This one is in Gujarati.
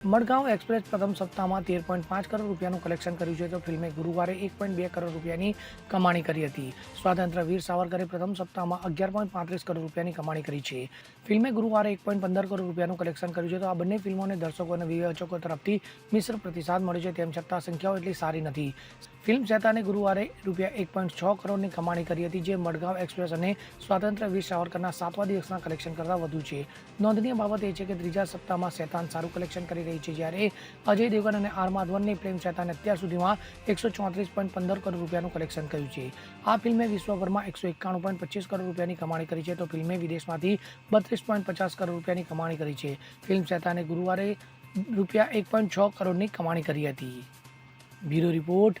મડગાંવ એક્સપ્રેસ પ્રથમ સપ્તાહમાં તેર પોઈન્ટ પાંચ કરોડ રૂપિયાનું કલેક્શન કર્યું છે તો ફિલ્મે ગુરુવારે એક પોઈન્ટ બે કરોડ રૂપિયાની કમાણી કરી હતી. સ્વાતંત્ર્ય વીર સાવરકરે પ્રથમ સપ્તાહમાં અગિયાર પોઈન્ટ પાંત્રીસ કરોડ રૂપિયાની કમાણી કરી છે. ફિલ્મે ગુરુવારે એક પોઈન્ટ પંદર કરોડ રૂપિયાનું કલેક્શન કર્યું છે તો આ બંને ફિલ્મોને દર્શકો અને વિવેચકો તરફથી મિશ્ર પ્રતિસાદ મળ્યો છે તેમ છતાં સંખ્યાઓ એટલી સારી નથી. ફિલ્મ ચેતાને ગુરુવારે રૂપિયા એક પોઈન્ટ છ કરોડની કમાણી કરી હતી, જે મડગાંવ એક્સપ્રેસ અને સ્વાતંત્ર્ય વીર સાવરકરના સાતવા દિવસના કલેક્શન કરતાં વધુ છે. નોંધનીય બાબત એ છે કે ત્રીજા સપ્તાહમાં શેતાન સારું કલેક્શન કરી રહી છે, જ્યારે અજય દેવગન અને આર માધવનની ફિલ્મ શેતાને અત્યાર સુધીમાં એકસો ચોત્રીસ પોઈન્ટ પંદર કરોડ રૂપિયાનું કલેક્શન કર્યું છે. આ ફિલ્મે વિશ્વભરમાં એકસો એકાણું પોઈન્ટ પચીસ કરોડ રૂપિયાની કમાણી કરી છે, તો ફિલ્મે વિદેશમાંથી બત્રીસ પોઈન્ટ પચાસ કરોડ રૂપિયાની કમાણી કરી છે. ફિલ્મ શેતાને ગુરુવારે રૂપિયા એક પોઈન્ટ છ કરોડની કમાણી કરી હતી. Bureau report